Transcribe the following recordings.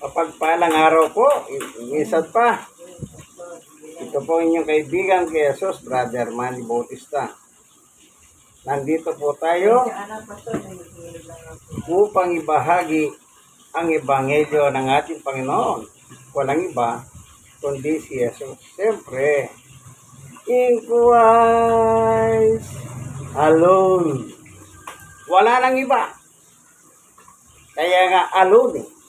Mapagpalang araw po, minsan pa. Ito po inyong kaibigan kay Jesus, Brother Manny Bautista. Nandito po tayo upang ibahagi ang ebanghelyo ng ating Panginoon. Walang iba, kundi si Jesus. Siyempre, in Christ alone. Wala nang iba. Kaya nga alone eh.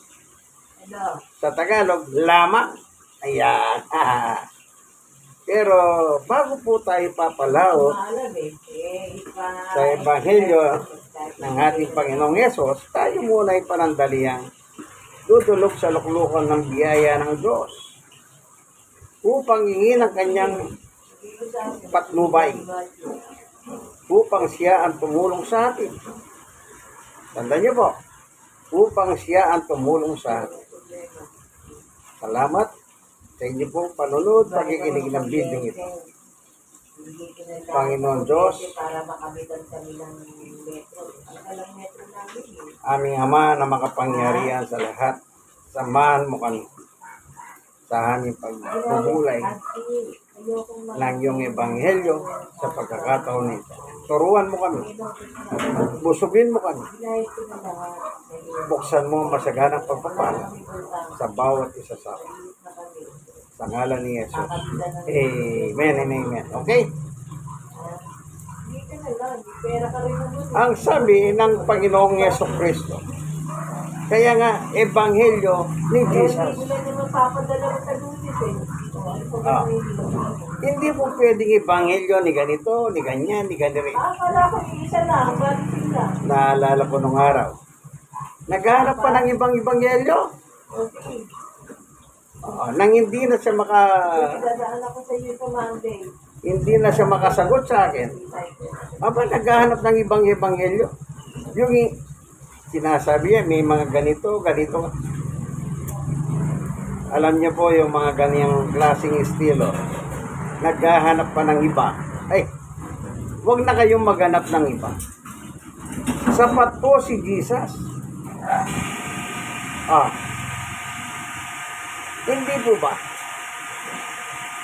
Sa Tagalog, lamang. Ayan. Pero bago po tayo papalaw sa Ebanghelyo ng ating Panginoong Yesus, tayo muna ay panandaliang dudulog sa luklukan ng biyaya ng Diyos upang hingin ang kanyang patnubay upang siya ang tumulong sa atin. Tandaan niyo po, upang siya ang tumulong sa atin. Salamat sa inyo pong panunod, pakikinig ng video ito. Panginoon Diyos, aming Ama na makapangyarihan sa lahat, samahan mo kami sa aming pagbubulay ng iyong ebanghelyo sa pagkakataon nito. Turuan mo kami, busugin mo kami, buksan mo ang masaganang pagpapala sa bawat isa sa kami. Sa ngalan ni Jesus. Amen and amen. Okay? Ang sabi ng Panginoong Yeso Kristo. Kaya nga, ebanghelyo ni Jesus. Hindi naman papadala sa lunis eh. O, pa ba may hindi? Po pwedeng ebanghelyo ni ganito, ni ganyan, ni ganito. Ah, kala ko yung isa lang. Bakit sila? Naalala ko nung araw. Naghanap pa ng ibang ebanghelyo. Okay. Oo, nang hindi na siya maka Dadaan ako sa iyo Monday. hindi na siya makasagot sa akin. Aba, naghahanap ng ibang ebanghelyo. Yung sinasabi niya, may mga ganito, ganito. Alam niyo po yung mga ganyang klaseng estilo. Naghahanap pa ng iba. Ay, wag na kayong maghanap ng iba. Sapat po si Jesus. Ah, hindi po ba?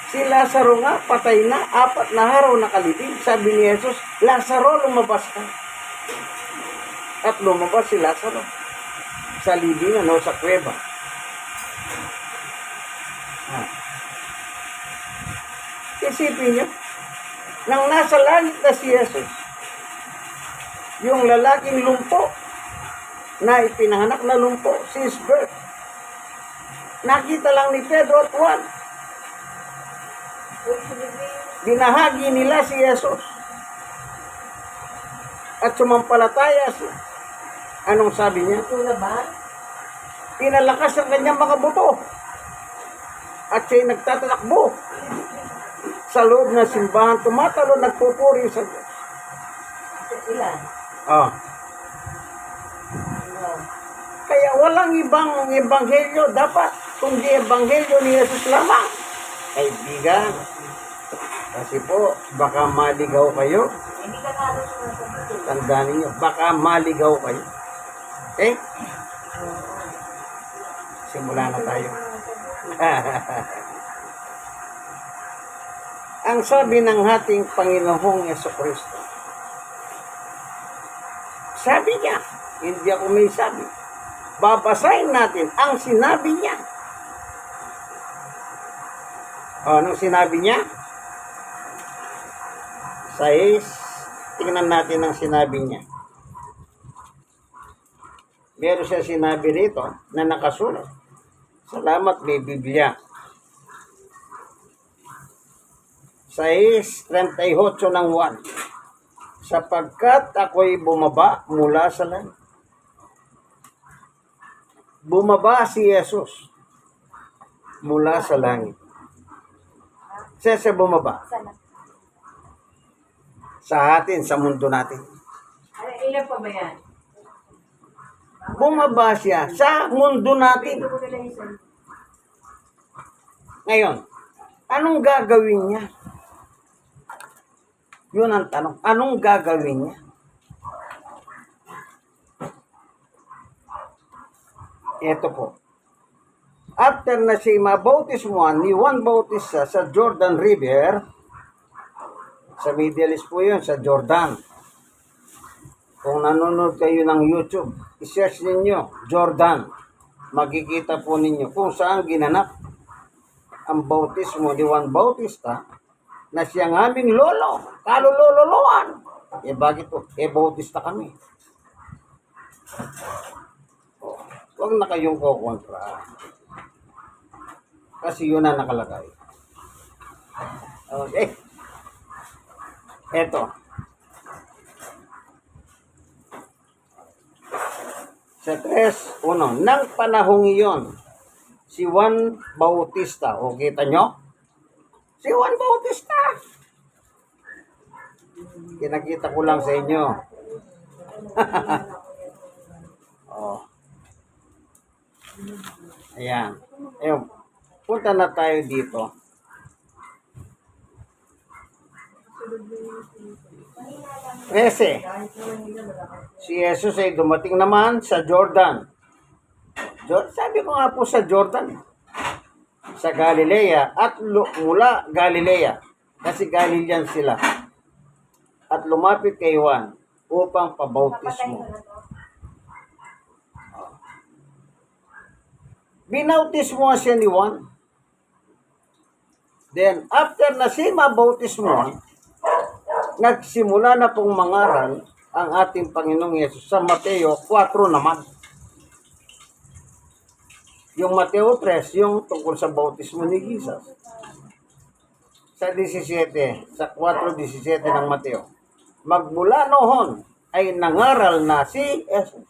Si Lazaro nga, patay na, apat na araw nakalibing. Sabi ni Jesus, Lazaro, lumabas ka. At lumabas si Lazaro sa libingan o sa kuweba. Isipin niyo, nang nasa langit na si Jesus, yung lalaking lumpo, na ipinahanap na lumpo, si birth, nakita lang ni Pedro at Juan, binahagi nila si Jesus. At sumampalataya siya. Anong sabi niya? Pinalakas ang kanyang mga buto. At siya'y nagtatakbo. Sa loob ng simbahan, tumatalo, nagpupuri sa Diyos. Ilan? Ah. Kaya walang ibang ebanghelyo dapat, kundi ebanghelyo ni Jesus lamang. Kaibigan, kasi po, baka maligaw kayo. Tandaan ninyo, baka maligaw kayo. Okay? Simula na tayo. Ang sabi ng ating Panginoong Yeso Kristo, sabi niya, hindi ako may sabi, babasahin natin ang sinabi niya. O, anong sinabi niya? Sa is, tingnan natin ang sinabi niya. Meron siya sinabi rito na nakasulat. Salamat may Biblia. Sa is 38 ng 1. Sapagkat ako'y bumaba mula sa langit. Bumaba si Jesus mula sa langit. Siya siya bumaba sa atin, sa mundo natin. Ilan pa ba yan? Bumaba siya sa mundo natin. Ngayon, anong gagawin niya? Yun ang tanong. Anong gagawin niya? Ito po. after na siya mabautismuhan ni Juan Bautista sa Jordan River, sa Middle East po yun, sa Jordan. Kung nanonood kayo ng YouTube, isearch ninyo, Jordan. Makikita po ninyo kung saan ginanap ang bautismo ni Juan Bautista na siyang aming lolo, kalulololoan. Eh bakit po? Eh Bautista kami. Oh, Huwag na kayong kukontra. Kasi yun na nakalagay. Okay. Eto. Sa 3.1. Nang panahong iyon, si Juan Bautista, o kita nyo? Si Juan Bautista. Kinakita ko lang sa inyo. oh. Ayan. Ayun. Punta na tayo dito. Kasi, si Jesus ay dumating naman sa Jordan. Jo- Sabi ko nga po sa Jordan, sa Galilea at mula Galilea, kasi Galilean sila. At lumapit kay Juan upang pabautismo. Binautismo siya ni Juan. Then, after na siya mabautismo, nagsimula na pong mangaral ang ating Panginoong Yesus sa Mateo 4 naman. Yung Mateo 3, yung tungkol sa bautismo ni Jesus. Sa 17, sa 4.17 ng Mateo. Magmula noon ay nangaral na si Jesus.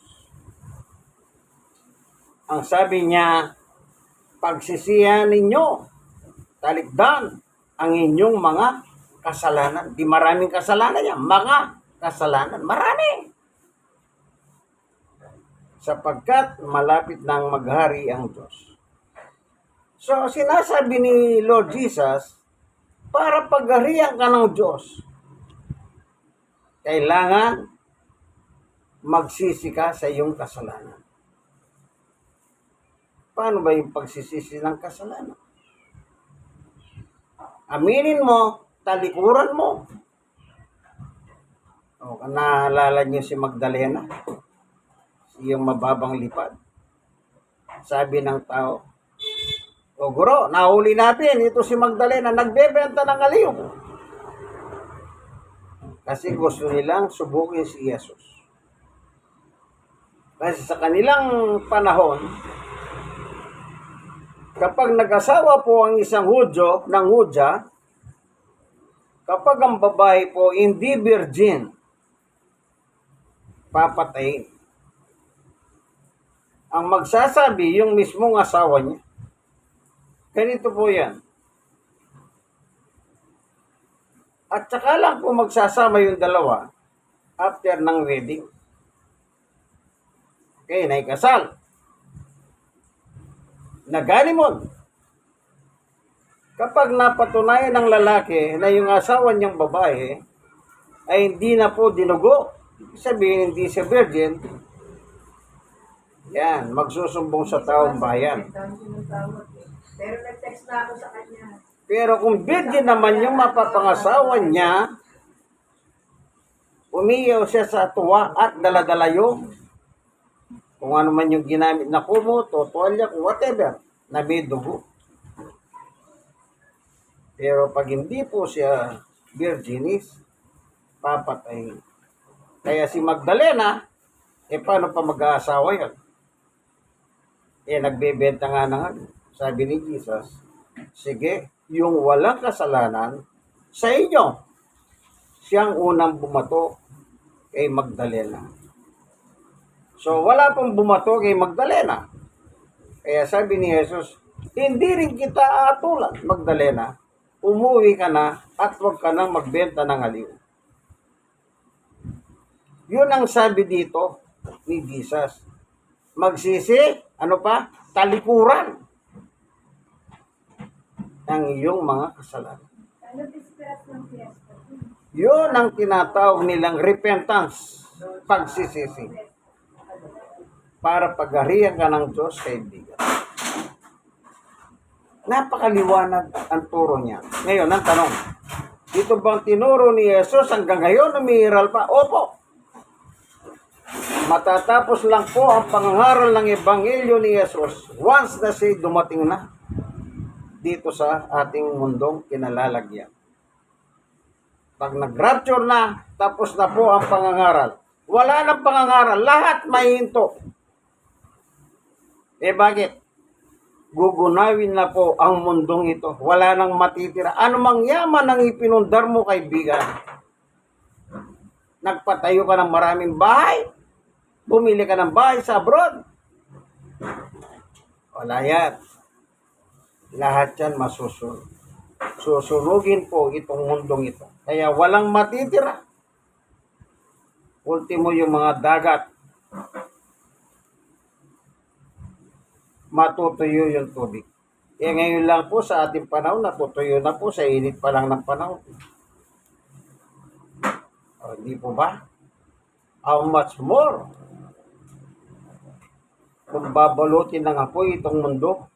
Ang sabi niya, pagsisihan ninyo, talikdan ang inyong mga kasalanan. Di maraming kasalanan niya, mga kasalanan. Marami. Sapagkat malapit nang maghari ang Diyos. So, sinasabi ni Lord Jesus, para pagharihan ka ng Diyos, kailangan magsisi ka sa iyong kasalanan. Paano ba yung pagsisisi ng kasalanan? Aminin mo, talikuran mo. O, naalala niyo si Magdalena? Yung mababang lipad. Sabi ng tao, O guro, nahuli natin. Ito si Magdalena, nagbebenta ng aliw. Kasi gusto nilang subukin si Jesus. Kasi sa kanilang panahon, kapag nag-asawa po ang isang Hudyo ng Hudya, kapag ang babae po hindi virgin, papatayin. Ang magsasabi, yung mismong asawa niya. Ganito po yan. At saka lang po magsasama yung dalawa after ng wedding. Okay, naikasal. Nagalimon. Kapag napatunayan ng lalaki na yung asawa niyang babae ay hindi na po dinugo, sabihin hindi siya virgin, yan, magsusumbong sa taong bayan. Pero nag-text na ako sa kanya. Pero kung virgin naman yung mapapangasawa niya, umiyaw siya sa tuwa at daladala yung kung ano man yung ginamit na kumo, totolya, kung whatever, na may dugo. Pero pag hindi po siya virginis, papatay. Kaya si Magdalena, eh paano pa mag-aasawa yan? Eh nagbebenta nga na nga. Sabi ni Jesus, sige, yung walang kasalanan sa inyo, siyang unang bumato kay Magdalena. So, wala pong bumato kay Magdalena. Kaya sabi ni Jesus, hindi rin kita aatulan, Magdalena. Umuwi ka na at huwag ka nang magbenta ng aliw. Yun ang sabi dito ni Jesus. Magsisi, ano pa? Talikuran ng iyong mga kasalanan. Yun ang tinatawag nilang repentance, pagsisisi. Para pagharihan ka ng Diyos, kaibigan. Napakaliwanag ang turo niya. Ngayon, ang tanong, dito bang tinuro ni Jesus hanggang ngayon umiiral pa? Opo. Matatapos lang po ang pangangaral ng Ebanghelyo ni Jesus once na siya dumating na dito sa ating mundong kinalalagyan. Pag nag-rapture na, tapos na po ang pangangaral. Wala nang pangangaral. Lahat may hinto. Eh bakit? Gugunawin na po ang mundong ito. Wala nang matitira. Ano mang yaman ang ipinundar mo, kaibigan? Nagpatayo ka ng maraming bahay? Bumili ka ng bahay sa abroad? Wala yan. Lahat yan masusunod. Susunugin po itong mundong ito. Kaya walang matitira. Ultimo yung mga dagat. Matutuyo yung tubig. Eh ngayon lang po sa ating panahon, natutuyo na po sa init pa lang ng panahon. O, hindi po ba? How much more? Kung babalutin ng apoy itong mundo.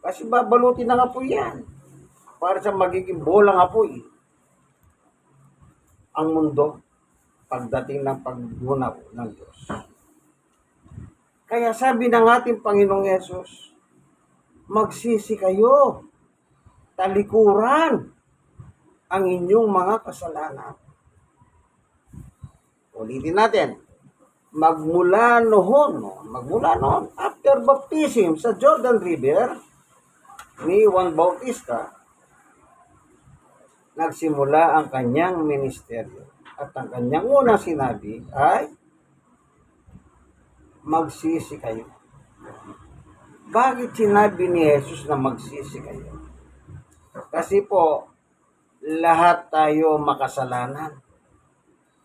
Kasi babalutin ng apoy yan. Para sa magiging bolang apoy. Ang mundo pagdating ng paggunaw ng Diyos. Kaya sabi ng ating Panginoong Yesus, magsisi kayo, talikuran ang inyong mga kasalanan. Ulitin natin, magmula noon, no, magmula noon, after baptism sa Jordan River, ni Juan Bautista, nagsimula ang kanyang ministeryo. At ang kanyang unang sinabi ay, magsisi kayo. Bakit sinabi ni Jesus na magsisi kayo? Kasi po, lahat tayo makasalanan.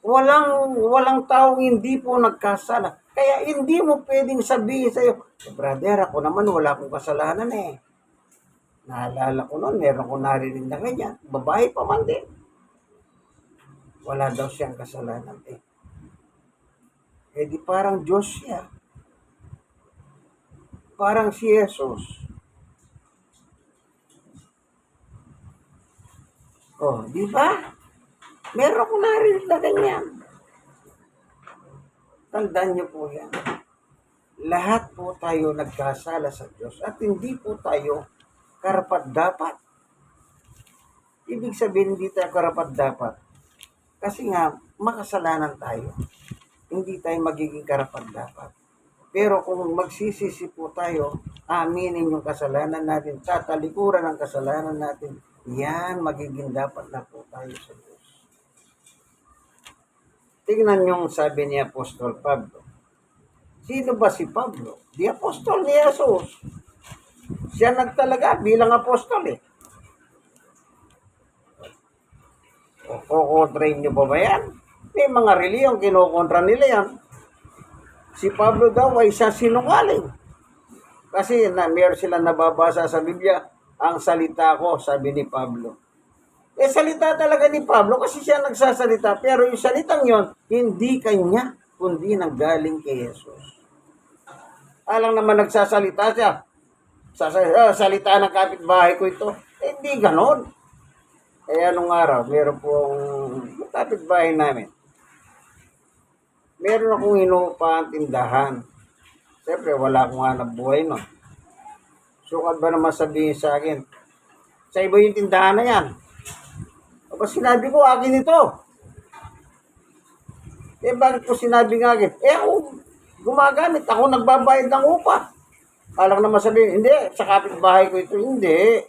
Walang walang taong hindi po nagkasala. Kaya hindi mo pwedeng sabihin sa iyo, brother, ako naman wala akong kasalanan eh. Naalala ko noon, meron ko narinig na ganyan. Babae pa man din. Wala daw siyang kasalanan eh. Eh di parang Diyos siya. Parang si Jesus. Oh, di ba? Meron ko narinig na ganyan. Tandaan niyo po yan. Lahat po tayo nagkasala sa Diyos at hindi po tayo karapat dapat. Ibig sabihin hindi tayo karapat dapat. Kasi nga, makasalanan tayo. Hindi tayo magiging karapat dapat. Pero kung magsisisi po tayo, aminin yung kasalanan natin, tatalikuran ang kasalanan natin, yan, magiging dapat na po tayo sa Diyos. Tingnan yung sabi ni Apostol Pablo. Sino ba si Pablo? Di apostol ni Jesus. Siya nagtalaga bilang apostol eh. O, kukontrain nyo ba ba yan? May mga reliyon, kinukontra nila yan. Si Pablo daw ay isa sinungaling. Kasi na, meron sila nababasa sa Biblia, ang salita ko, sabi ni Pablo. Eh, salita talaga ni Pablo kasi siya nagsasalita. Pero yung salitang yon hindi kanya, kundi nanggaling kay Jesus. Alang naman nagsasalita siya. Sa, ah, salita ng kapitbahay ko ito. Eh, hindi ganon. Kaya nung araw, meron pong kapitbahay namin. Meron akong inuupahan tindahan. Siyempre, wala akong hanap buhay no. Sukat ba naman sabihin sa akin, sa iba yung tindahan na yan. Aba, sinabi ko, akin ito. Eh, bakit ko sinabi ng akin? Eh, ako, gumagamit. Ako nagbabayad ng upa. Alang naman sabihin, hindi, sa kapitbahay ko ito, hindi.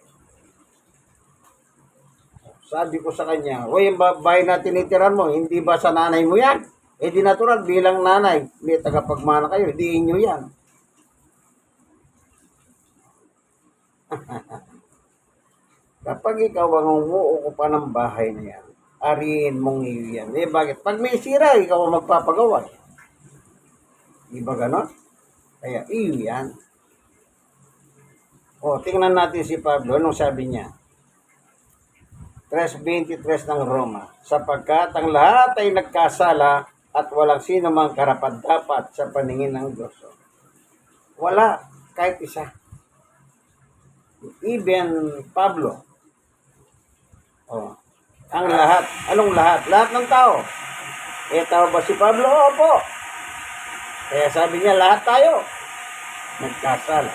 Sabi ko sa kanya, o yung ba- bahay na tinitiran mo, hindi ba sa nanay mo yan? Eh di natural, bilang nanay, may tagapagmana kayo, di inyo yan. Kapag ikaw ang umuuko ng bahay na yan, ariin mong iyo yan. Eh bakit? Pag may sira, ikaw ang magpapagawa. Di ba ganon? Kaya iyo yan. O, tingnan natin si Pablo, anong sabi niya? 3.23 ng Roma, sapagkat ang lahat ay nagkasala at walang sino mang karapat dapat sa paningin ng Diyos. Wala, kahit isa. even Pablo. Oh. Ang lahat. Anong lahat? Lahat ng tao. Eh, tao ba si Pablo? Opo. Kaya sabi niya, lahat tayo. Nagkasala.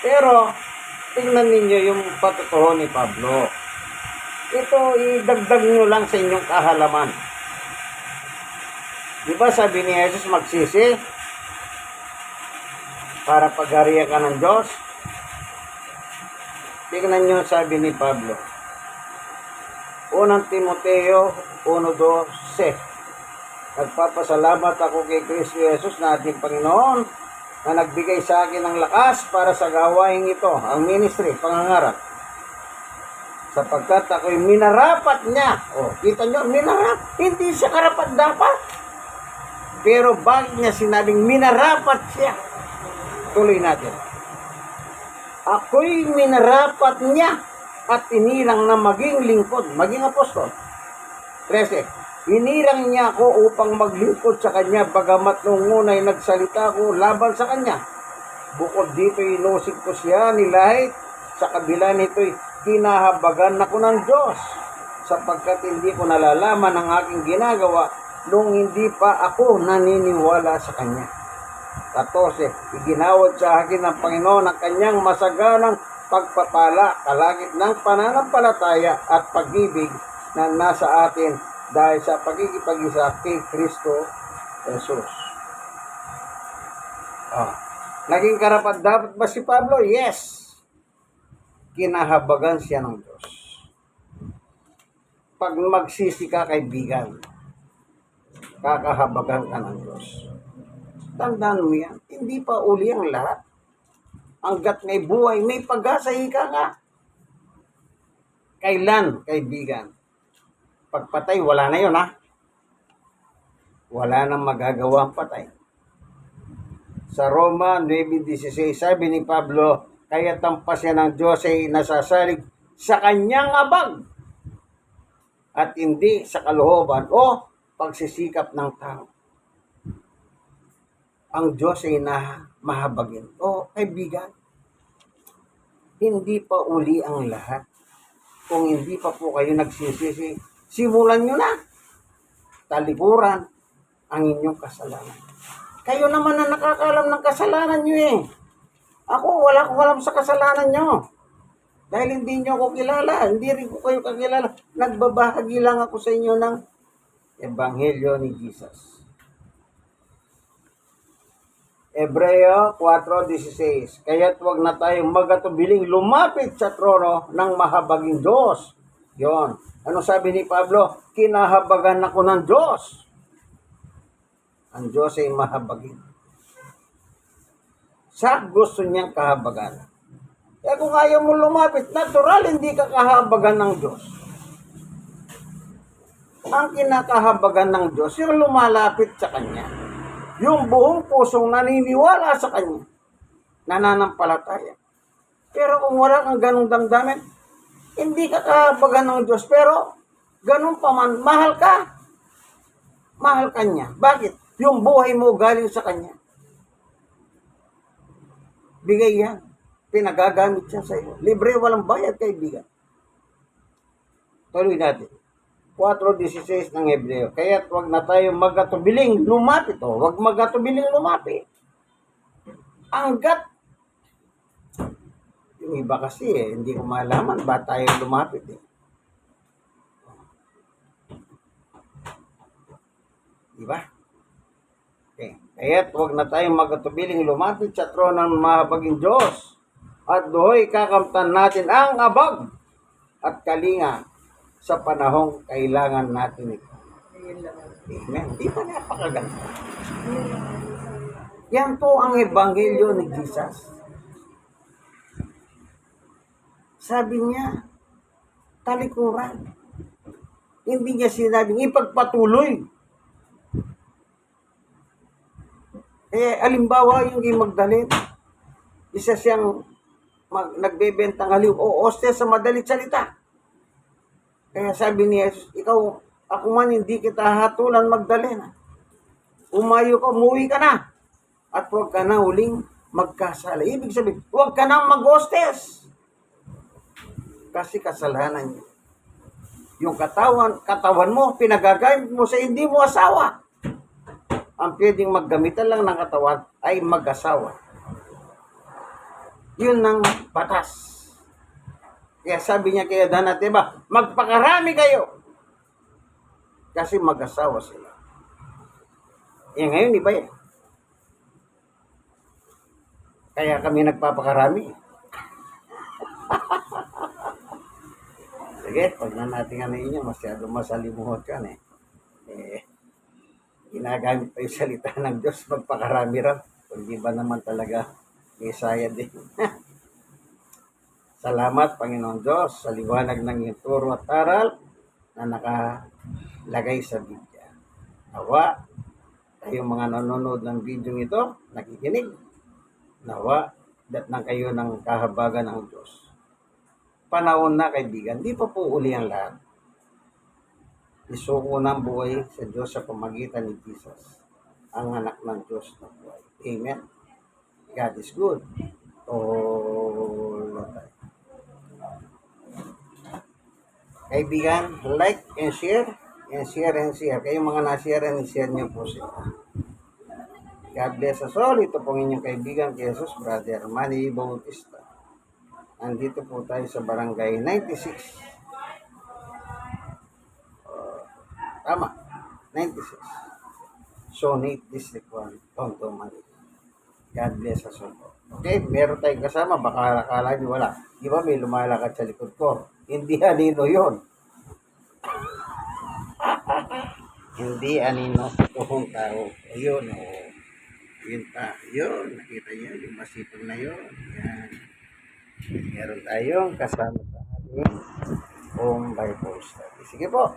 Pero, tingnan ninyo yung patutuho ni Pablo. Ito, idagdag nyo lang sa inyong kahalaman. Di ba sabi ni Jesus magsisi? Para paghariya ka ng Diyos? Tingnan nyo sabi ni Pablo. Unang Timoteo 1.12 Nagpapasalamat ako kay Kristo Jesus na ating Panginoon na nagbigay sa akin ng lakas para sa gawain ito, ang ministry, pangangarap. Sapagkat ako'y minarapat niya. O, kita nyo, minarap. Hindi siya karapat dapat. Pero bakit niya sinabing minarapat siya? Tuloy natin. Ako'y minarapat niya at inirang na maging lingkod, maging apostol. 13. Inirang niya ako upang maglingkod sa kanya bagamat nung unay nagsalita ko laban sa kanya. Bukod dito inusig ko siya nilahit sa kabila nito'y kinahabagan ako ng Diyos sapagkat hindi ko nalalaman ang aking ginagawa nung hindi pa ako naniniwala sa Kanya. 14. Iginawad sa akin ng Panginoon ang kanyang masaganang pagpapala, kalagit ng pananampalataya at pag-ibig na nasa atin dahil sa pagkikipag-isa kay Kristo Jesus. Ah. Naging karapat dapat ba si Pablo? Yes. Kinahabagan siya ng Diyos. Pag magsisi ka, kaibigan, kakahabagan ka ng Diyos. Tandaan mo yan. Hindi pa uli ang lahat. Hanggat may buhay, may pag-asa, ika nga. Kailan, kaibigan? Pagpatay, wala na yun, ha? Wala nang magagawa ang patay. Sa Roma 9.16, sabi ni Pablo, kaya tampas siya ng Diyos ay nasasalig sa kanyang abag at hindi sa kalooban o pagsisikap ng tao. Ang Diyos ay na mahabagin. O kaibigan, hindi pa uli ang lahat. Kung hindi pa po kayo nagsisisi, simulan nyo na. Talikuran ang inyong kasalanan. Kayo naman na nakakalam ng kasalanan nyo eh. Ako, wala akong alam sa kasalanan nyo. Dahil hindi nyo ako kilala, hindi rin ko kayo kakilala. Nagbabahagi lang ako sa inyo ng Ebanghelyo ni Jesus. Ebreo 4.16 Kaya't huwag na tayong magatubiling lumapit sa trono ng mahabaging Diyos. Yon. Ano sabi ni Pablo? Kinahabagan ako ng Diyos. Ang Diyos ay mahabagin. Sa gusto niyang kahabagan. Kaya kung ayaw mo lumapit, natural hindi ka kahabagan ng Diyos. Ang kinakahabagan ng Diyos, yung lumalapit sa Kanya. Yung buong pusong naniniwala sa Kanya. Nananampalataya. Pero kung wala kang ganong damdamin, hindi ka kahabagan ng Diyos. Pero, ganun pa man, mahal ka. Mahal ka niya. Bakit? Yung buhay mo galing sa Kanya. Bigay yan. Pinagagamit siya sa iyo. Libre, walang bayad, kaibigan. Tuloy natin. 4.16 ng Hebreo. Kaya't wag na tayo magatubiling lumapit. O, wag magatubiling lumapit. Hanggat yung iba kasi eh, hindi ko malaman ba tayo lumapit eh. Di ba? Okay. Kaya't huwag na tayong magatubiling lumapit sa trono ng mahabaging Diyos. At dohoy kakamtan natin ang abag at kalinga sa panahong kailangan natin ito. Amen. Di ba napakaganda? Yan po ang ebanghelyo ni Jesus. Sabi niya, talikuran. Hindi niya sinabing ipagpatuloy. Eh, alimbawa yung kay Magdalene, isa siyang mag, nagbebentang haliw o oste sa madalit salita. Kaya sabi ni Jesus, ikaw, ako man hindi kita hatulan Magdalena. Umayo ka, umuwi ka na. At huwag ka na huling magkasala. Ibig sabihin, huwag ka nang mag-hostess. Kasi kasalanan niyo. Yung katawan, katawan mo, pinagagamit mo sa hindi mo asawa. Ang pwedeng maggamitan lang ng katawan ay mag-asawa. Yun ang batas. Kaya sabi niya kay Adan at magpakarami kayo. Kasi mag-asawa sila. Eh ngayon, iba yan. Kaya kami nagpapakarami. Sige, pag na natin ano inyo, masyado masalimuhot yan eh. Eh, ginagamit pa yung salita ng Diyos, magpakarami raw. Kundi ba naman talaga, Mesaya din. Salamat, Panginoon Diyos, sa liwanag ng iyong turo at aral na nakalagay sa Biblia. Nawa, kayong mga nanonood ng video ito, nakikinig. Nawa, datnang kayo ng kahabagan ng Diyos. Panahon na, kaibigan, di pa po uli ang lahat. Isuko ng buhay sa Diyos sa pamagitan ni Jesus, ang anak ng Diyos na buhay. Amen. God is good. All the time. Kaibigan, like and share, and share and share. Kayong mga na-share and share niyo po sila. God bless us all. Ito pong inyong kaibigan, Jesus, Brother Manny Bautista. Nandito po tayo sa barangay 96. Tama, 96. Zone 8, District 1, Tondo, Manila. God bless us all. Okay, meron tayong kasama, baka akala nyo wala. Di ba may lumalakad sa likod ko? Hindi anino yon. Hindi anino totoong tao. Ayun, o. Yun pa. Yun, nakita niyo, yung masipag na yun. Yan. Meron tayong kasama sa ating home Bible study. Sige po.